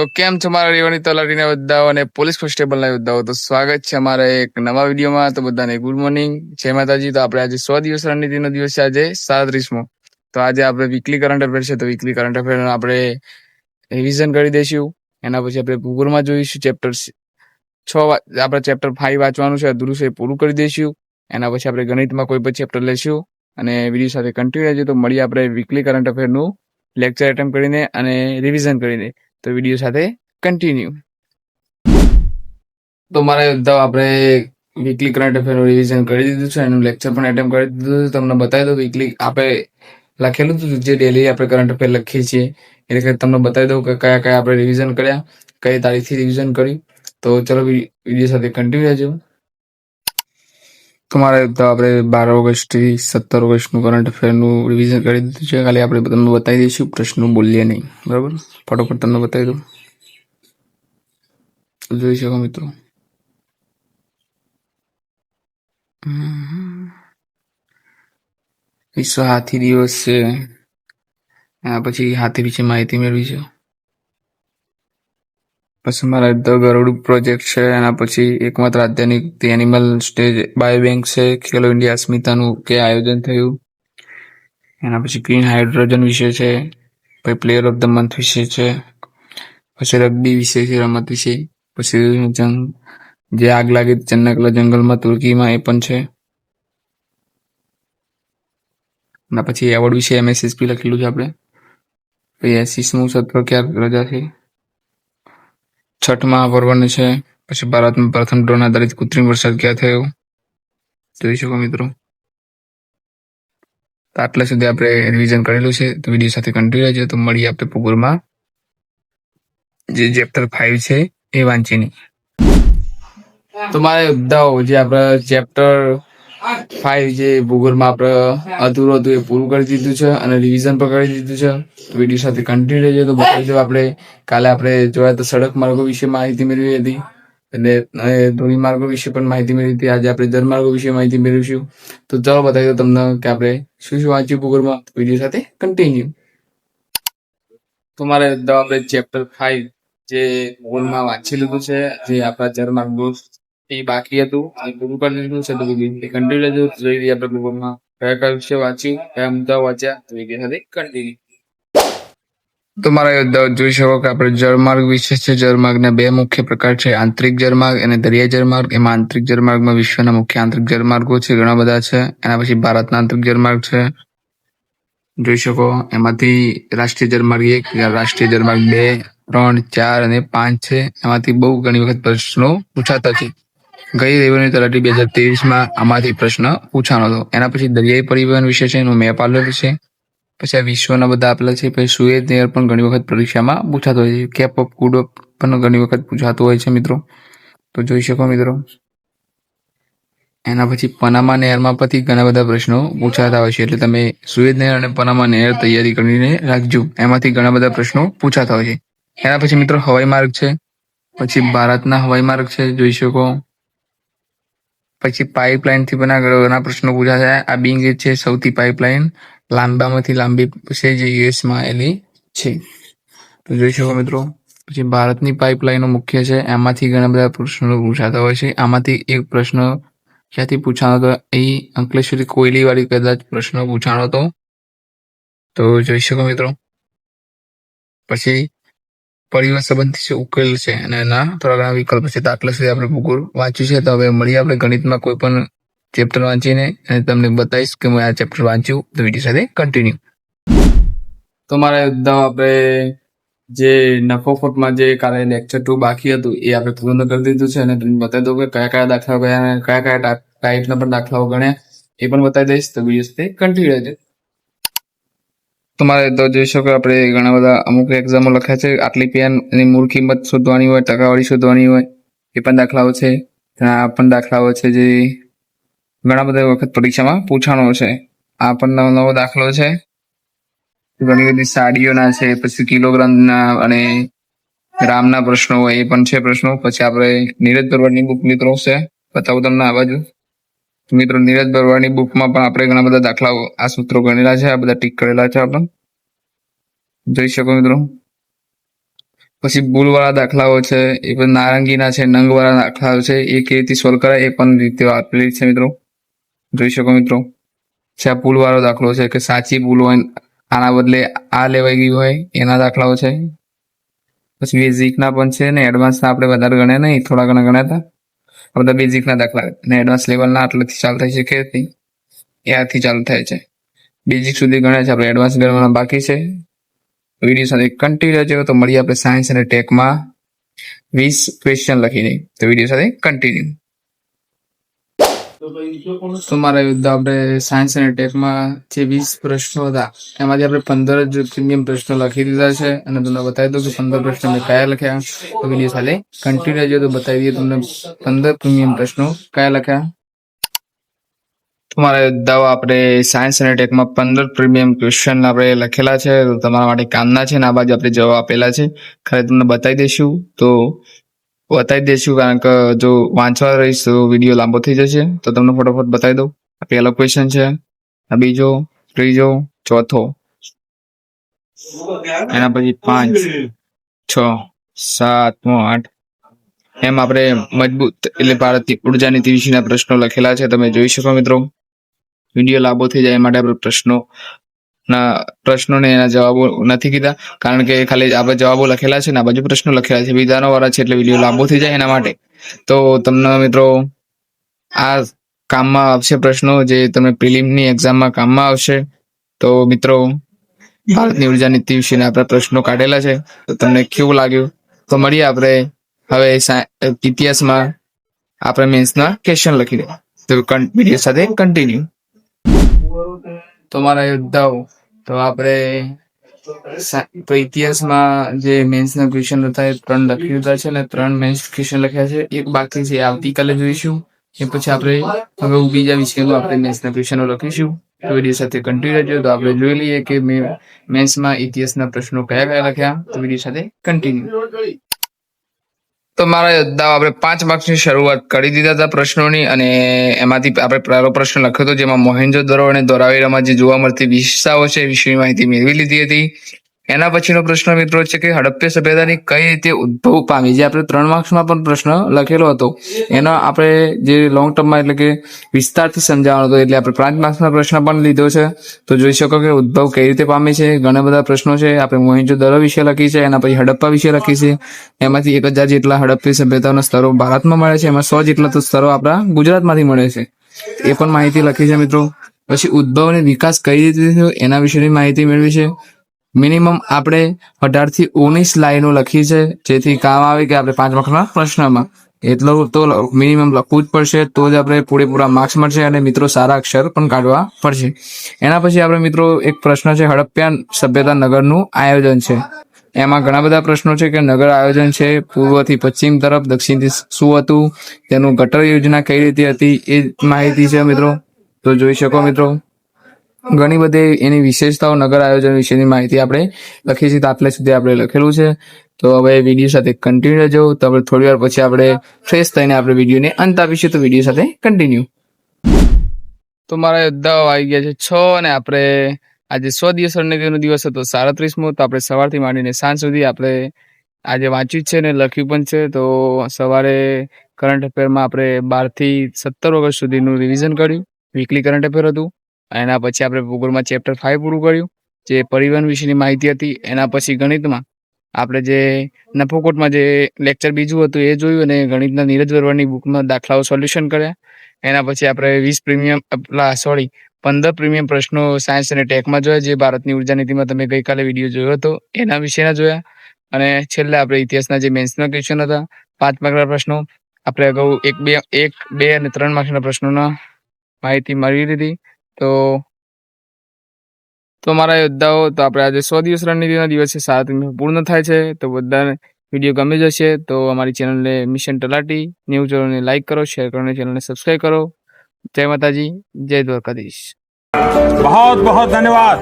તો કેમ છો મારા રેવાની તલાટીના યોદ્ધાઓ અને પોલીસ કોન્સ્ટેબલના યોદ્ધાઓ તો સ્વાગત છે અમારા એક નવા વિડીયોમાં. તો બધાને ગુડ મોર્નિંગ. જય માતાજી. તો આપણે આજે સો દિવસ રણનીતિનો દિવસ છે. આજે સાડત્રીસમો. તો આજે આપણે વીકલી કરંટ અફેર છે. તો વીકલી કરંટ અફેર આપણે રિવિઝન કરી દઈશું. એના પછી આપણે ભૂગોળમાં જોઈશું. ચેપ્ટર છ આપણે ચેપ્ટર ફાઈવ વાંચવાનું છે. અધૂરું એ પૂરું કરી દઈશું. એના પછી આપણે ગણિતમાં કોઈ પણ ચેપ્ટર લઈશું અને વીડિયો સાથે કન્ટિન્યુ રહેજો. તો મળીએ આપણે વીકલી કરંટ અફેરનું લેક્ચર એટેમ્પ કરીને અને રિવિઝન કરીને. તો વીડિયો સાથે કન્ટિન્યુ તો મારા યોદ્ધાઓ આપણે વીકલી કરંટ અફેરનું રિવિઝન કરી દીધું છે, એનું લેક્ચર પણ એટેમ્પ કરી દીધું છે. તમને બતાવી દઉં વીકલી આપણે લખેલું હતું જે ડેલી આપણે કરંટ અફેર લખીએ છીએ. એટલે તમને બતાવી દઉં કે કયા કયા આપણે રિવિઝન કર્યા, કઈ તારીખથી રિવિઝન કર્યું તો ચલો વીડિયો સાથે કન્ટિન્યુ રહેજો. તો મારે તો આપણે બાર ઓગસ્ટથી સત્તર ઓગસ્ટનું કરંટ અફેરનું રિવિઝન કરી દીધું છે. ખાલી આપણે તમને બતાવી દઈશું, પ્રશ્નો બોલીએ નહીં. બરાબર? ફટોફટ તમને બતાવી દઉં. જોઈ શકો મિત્રો. વિશ્વ હાથી દિવસ છે. પછી હાથી વિશે માહિતી મેળવી છે. પછી મારા ધ ગરુડ પ્રોજેક્ટ છે, એના પછી એકમાત્ર આધ્યાત્મિક એનિમલ સ્ટેજ બાયો બેંક છે, ખેલો ઇન્ડિયા અસ્મિતાનું કે આયોજન થયું. એના પછી ગ્રીન હાઇડ્રોજન વિશે છે, પછી પ્લેયર ઓફ ધ મંથ વિશે છે, પછી રગ્બી વિશે છે, રમત વિશે, પછી જંગ, જે આગ લાગી ચન્નકલા જંગલમાં તુર્કીમાં એ પણ છે. અને પછી એવોર્ડ વિશે એમએસએસપી લખેલું છે આપણે. પછી એસીસનું સત્ર ક્યારે રજા છે? છઠમાં પર્વને છે. પછી ભારતમાં પ્રથમ ડ્રોન આધારિત કૃત્રિમ વરસાદ ક્યાં થયો? જોઈ શકો મિત્રો. આટલા સુધી આપણે રિવિઝન કરેલું છે. તો વીડિયો સાથે કન્ટિન્યુ રહેજો. તો મળીએ આપણે પુગુરમાં. જે ચેપ્ટર ફાઈવ છે, એ વાંચીને. તો મારે બધા જે આપણે ચેપ્ટર ફાઈવ જે ભૂગોળમાં આપણે અધૂરું હતું એ પૂરું કરી દીધું છે અને રિવિઝન પણ કરી દીધું છે. વીડિયો સાથે કન્ટિન્યુ રહેજો. તો બતાવી દો આપણે કાલે આપણે જોયા તો સડક માર્ગો વિશે માહિતી મેળવી હતી. અને ધોરી માર્ગો વિશે પણ માહિતી મેળવી હતી. આજે આપણે જળમાર્ગો વિશે માહિતી મેળવીશું. તો ચાલો બતાવી દો તમને કે આપણે શું શું વાંચ્યું ભૂગોળમાં. વીડિયો સાથે કન્ટિન્યુ તો મારે ચેપ્ટર ફાઈવ જે ભૂગોળમાં વાંચી લીધું છે, જે આપણા જળમાર્ગો એ બાકી હતું. એ પૂરું કરી દીધું છે? તો એ કન્ટિન્યુ લેજો જોઈ લઈએ આપણે ભૂગોળમાં કયા કયા વિષય વાંચ્યું, કયા મુદ્દાઓ વાંચ્યા, તો વીડિયો સાથે કન્ટિન્યુ તો મારા યોદ્ધાઓ જોઈ શકો કે આપણે જળમાર્ગ વિશે છે. જળમાર્ગના બે મુખ્ય પ્રકાર છે. આંતરિક જળમાર્ગ અને દરિયાઈ જળમાર્ગ. એમાં આંતરિક જળમાર્ગમાં વિશ્વના મુખ્ય આંતરિક જળમાર્ગો છે ઘણા બધા છે. એના પછી ભારતના આંતરિક જળમાર્ગ છે. જોઈ શકો, એમાંથી રાષ્ટ્રીય જળમાર્ગ એક રાષ્ટ્રીય જળમાર્ગ બે, ત્રણ, ચાર અને પાંચ છે. એમાંથી બહુ ઘણી વખત પ્રશ્નો પૂછાતા છે. ગઈ રેવન્યુ તલાટી બે હજાર ત્રેવીસમાં આમાંથી પ્રશ્ન પૂછાનો હતો. એના પછી દરિયાઈ પરિવહન વિશે છે, એનું મેપ આપેલું છે. પછી આ વિશ્વના બધા આપેલા છે. પછી સુએજ નહેર પણ ઘણી વખત પરીક્ષામાં પૂછાતો હોય છે. કેપ ઓફ ગુડ પણ ઘણી વખત પૂછાતો હોય છે મિત્રો. તો જોઈ શકો મિત્રો. એના પછી પનામા નહેરમાં પછી ઘણા બધા પ્રશ્નો પૂછાતા હોય છે. એટલે તમે સુએજ નહેર અને પનામા નહેર તૈયારી કરીને રાખજો. એમાંથી ઘણા બધા પ્રશ્નો પૂછાતા હોય છે. એના પછી મિત્રો હવાઈ માર્ગ છે. પછી ભારતના હવાઈ માર્ગ છે. જોઈ શકો. પછી પાઇપલાઇનથી પણ આગળ ઘણા પ્રશ્નો પૂછાશે. આ બિંગ છે સૌથી પાઇપલાઇન લાંબામાંથી લાંબી છે જે યુએસમાં આવેલી છે. તો જોઈ શકો મિત્રો, પછી ભારતની પાઇપલાઇનો મુખ્ય છે. એમાંથી ઘણા બધા પ્રશ્નો પૂછાતા હોય છે. આમાંથી એક પ્રશ્ન ક્યાંથી પૂછાનો હતો એ અંકલેશ્વરી કોયલી વાળી કદાચ પ્રશ્ન પૂછાણો હતો. તો જોઈ શકો મિત્રો. પછી પરિવાર સંબંધી છે ઉકેલ છે અને એના થોડા ઘણા વિકલ્પ છે. તો આટલા સુધી આપણે ભૂગોળ વાંચ્યું છે, તો હવે મળીએ આપણે ગણિતમાં કોઈ પણ ચેપ્ટર વાંચીને અને તમને બતાવીશ કે મેં આ ચેપ્ટર વાંચ્યું. તો વીડિયો સાથે કન્ટિન્યુ તો મારે એકદમ આપણે જે નફો ફોટમાં જે કાલે લેક્ચર ટુ બાકી હતું, એ આપણે પૂર્ણ કરી દીધું છે અને તમને બતાવી દઉં કે કયા કયા દાખલાઓ કયા કયા ટાઈપના પણ દાખલાઓ ગણ્યા, એ પણ બતાવી દઈશ. તો વીડિયો સાથે કન્ટિન્યુ રહેજો. તમારે તો જોઈ શકો આપણે ઘણા બધા અમુક એક્ઝામો લખ્યા છે. આટલી પેન એની મૂળ કિંમત શોધવાની હોય, ટકાવારી શોધવાની હોય, એ પણ દાખલાઓ છે. આ પણ દાખલાઓ છે જે ઘણા બધા વખત પરીક્ષામાં પૂછાણો છે. આ પણ નવો નવો દાખલો છે. ઘણી બધી સાડીઓના છે, પછી કિલોગ્રામના અને રામના પ્રશ્નો હોય, એ પણ છે પ્રશ્નો. પછી આપણે નીરજ ભરવાડની બુક મિત્રો છે. બતાવું તમને આ બાજુ. મિત્રો, નીરજ બરવાની બુકમાં પણ આપણે ઘણા બધા દાખલાઓ, આ સૂત્રો ગણેલા છે, આ બધા ટીક કરેલા છે આપણે. જોઈ શકો મિત્રો. પછી ભૂલવાળા દાખલાઓ છે, એ પણ નારંગીના છે, નંગવાળા દાખલાઓ છે, એ કેવી રીતે સોલ્વ કરાય, એ પણ રીતે આપેલી છે મિત્રો. જોઈ શકો મિત્રો. છે આ ભૂલવાળો દાખલો છે, કે સાચી ભૂલ હોય, આના બદલે આ લેવાઈ ગયું હોય, એના દાખલાઓ છે. પછી બેઝિકના પણ છે ને એડવાન્સના આપણે વધારે ગણ્યા નહીં, થોડા ઘણા ગણ્યા હતા. બધા બેઝિકના દાખલા ને એડવાન્સ લેવલના આટલેથી ચાલુ થાય છે નહીં. એ આથી ચાલુ થાય છે. બેઝિક સુધી ગણ્યા છે. આપણે એડવાન્સ ગણવાના બાકી છે. વીડિયો સાથે કન્ટિન્યુ રહેજો. તો મળીએ આપણે સાયન્સ અને ટેકમાં વીસ ક્વેશ્ચન લખીને. તો વીડિયો સાથે કન્ટિન્યુ તો મારા યુદ્ધ આપણે સાયન્સ અને ટેકમાં જે વીસ પ્રશ્નો હતા, એમાંથી આપણે પંદર જ પ્રીમિયમ પ્રશ્નો લખી દીધા છે અને તમને બતાવી દઉં કે પંદર પ્રશ્નો મેં કયા લખ્યા, તો સાથે કન્ટિન્યુ રહેજો તો બતાવી દઈએ તમને પંદર પ્રીમિયમ પ્રશ્નો કયા લખ્યા. તમારા યોદ્ધાઓ આપણે સાયન્સ અને ટેકમાં પંદર પ્રીમિયમ ક્વેશ્ચન આપણે લખેલા છે, તો તમારા માટે કામના છે ને આ બાજુ આપણે જવાબ આપેલા છે. ખરે તમને બતાવી દઈશું, તો બતાવી દઈશું કારણ કે જો વાંચવા રહીશ તો વીડિયો લાંબો થઈ જશે. તો તમને ફટોફટ બતાવી દઉં. પહેલો ક્વેશ્ચન છે. આ બીજો, ત્રીજો, ચોથો. એના પછી પાંચ, છ સાતમો આઠ. એમ આપણે મજબૂત એટલે ભારતની ઊર્જા વિશેના પ્રશ્નો લખેલા છે. તમે જોઈ શકો મિત્રો. વીડિયો લાંબો થઈ જાય એ માટે આપણે પ્રશ્નો ના પ્રશ્નોને એના જવાબો નથી કીધા. કારણ કે ખાલી આપણે જવાબો લખેલા છે ને આ બાજુ પ્રશ્નો લખેલા છે. વિધાનો વાળા છે એટલે વીડિયો લાંબો થઈ જાય એના માટે. તો તમને મિત્રો, આ કામમાં આવશે પ્રશ્નો જે તમને પ્રિલિમની એક્ઝામમાં કામમાં આવશે. તો મિત્રો, ભારતની ઊર્જા નીતિ વિશેના આપણે પ્રશ્નો કાઢેલા છે. તો તમને કેવું લાગ્યું? તો મળીએ આપણે હવે ઇતિહાસમાં આપણે મેન્સના ક્વેશ્ચન લખી દે તો વીડિયો સાથે કન્ટિન્યુ તો મારા યોદ્ધાઓ તો આપણે તો ઇતિહાસમાં જે મેન્સના ક્વેશ્ચન હતા એ ત્રણ લખી દીધા છે અને ત્રણ મેન્સ ક્વેશ્ચન લખ્યા છે. એક બાકી છે, આવતીકાલે જોઈશું. એ પછી આપણે હવે બીજા વિષયનું આપણે મેન્સના ક્વેશ્ચનો લખીશું. તો વીડિયો સાથે કન્ટિન્યુ રહેજો. તો આપણે જોઈ લઈએ કે મેન્સમાં ઇતિહાસના પ્રશ્નો કયા કયા લખ્યા. તો વીડિયો સાથે કન્ટિન્યુ તો મારા યોદ્ધાઓ આપણે પાંચ માર્ક્સની શરૂઆત કરી દીધા હતા પ્રશ્નોની અને એમાંથી આપણે પહેલો પ્રશ્ન લખ્યો હતો જેમાં મોહેન્જો દરો અને દોરાવેરામાં જે જોવા મળતી વિશેષતાઓ છે વિશેની માહિતી મેળવી લીધી હતી. એના પછીનો પ્રશ્ન મિત્રો છે કે હડપ્પી સભ્યતાની કઈ રીતે ઉદ્ભવ પામી? જે આપણે ત્રણ માર્ક્સમાં પણ પ્રશ્ન લખેલો હતો. એનો આપણે જે લોંગ ટર્મમાં એટલે કે વિસ્તારથી સમજાવવાનો હતો, એટલે આપણે પાંચ માર્ક્સના પ્રશ્ન પણ લીધો છે. તો જોઈ શકો કે ઉદ્ભવ કઈ રીતે પામે છે? ઘણા બધા પ્રશ્નો છે. આપણે મોહેન્જો દરો વિશે લખી છે, એના પછી હડપ્પા વિશે લખી છે. એમાંથી એક હજાર જેટલા હડપ્પી સભ્યતાઓના સ્તરો ભારતમાં મળે છે. એમાં સો જેટલા તો સ્તરો આપણા ગુજરાતમાંથી મળે છે. એ પણ માહિતી લખી છે મિત્રો. પછી ઉદ્ભવ અને વિકાસ કઈ રીતે થયો, એના વિશેની માહિતી મેળવી છે. મિનિમમ આપણે અઢારથી ઓગણીસ લાઈનો લખી છે. જેથી કામ આવે કે આપણે પાંચ માર્ક્સના પ્રશ્નમાં. એટલું તો મિનિમમ લખવું જ પડશે, તો જ આપણે પૂરેપૂરા માર્ક્સ મળશે અને મિત્રો સારા અક્ષર પણ કાઢવા પડશે. એના પછી આપણે મિત્રો એક પ્રશ્ન છે હડપ્પિયા સભ્યતા નગરનું આયોજન છે. એમાં ઘણા બધા પ્રશ્નો છે કે નગર આયોજન છે, પૂર્વથી પશ્ચિમ તરફ, દક્ષિણથી શું હતું, તેનું ગટર યોજના કઈ રીતે હતી, એ માહિતી છે મિત્રો. તો જોઈ શકો મિત્રો. ઘણી બધી એની વિશેષતાઓ નગર આયોજન વિશેની માહિતી આપણે લખી છે. આટલે સુધી આપણે લખેલું છે. તો હવે વીડિયો સાથે કન્ટિન્યુ રહેજો. તો આપણે થોડી વાર પછી આપણે ફ્રેશ થઈને આપણે વિડીયોને અંત આપીશું. તો વીડિયો સાથે કન્ટિન્યુ તો મારા યોદ્ધાઓ આવી ગયા છે છ અને આપણે આજે સો દિવસ રણનીતિનો દિવસ હતો, સાડત્રીસમો. તો આપણે સવારથી માંડીને સાંજ સુધી આપણે આજે વાંચ્યું છે ને લખ્યું પણ છે. તો સવારે કરંટ અફેરમાં આપણે બારથી સત્તર ઓગસ્ટ સુધીનું રિવિઝન કર્યું. વીકલી કરંટ અફેર હતું. એના પછી આપણે ભૂગોળમાં ચેપ્ટર ફાઇવ પૂરું કર્યું, જે પરિવહન વિશેની માહિતી હતી, એના પછી ગણિતમાં આપણે જે નફોકોટમાં જે લેક્ચર બીજું હતું એ જોયું અને ગણિતના નીરજ વરવાની બુકમાં દાખલાઓ સોલ્યુશન કર્યા. એના પછી આપણે વીસ પ્રીમિયમ સોરી પંદર પ્રીમિયમ પ્રશ્નો સાયન્સ અને ટેકમાં જોયા, જે ભારતની ઊર્જા નીતિમાં તમે ગઈકાલે વીડિયો જોયો હતો, એના વિશેના જોયા. અને છેલ્લે આપણે ઇતિહાસના જે મેન્સના ક્વેશ્ચન હતા, પાંચ માર્કના પ્રશ્નો, આપણે અગાઉ એક બે એક, બે અને ત્રણ માર્કના પ્રશ્નોના માહિતી મળી લીધી. તો તો મારા યોદ્ધાઓ તો આપણે આજે સો દિવસ રણનીતિના દિવસે સાત પૂર્ણ થાય છે તો બધાને વિડીયો ગમી જશે તો અમારી ચેનલને મિશન તલાટી ન્યૂઝ ચેનલને લાઈક કરો શેર કરો અને ચેનલને સબસ્ક્રાઈબ કરો જય માતાજી જય દ્વારકાધીશ बहुत बहुत धन्यवाद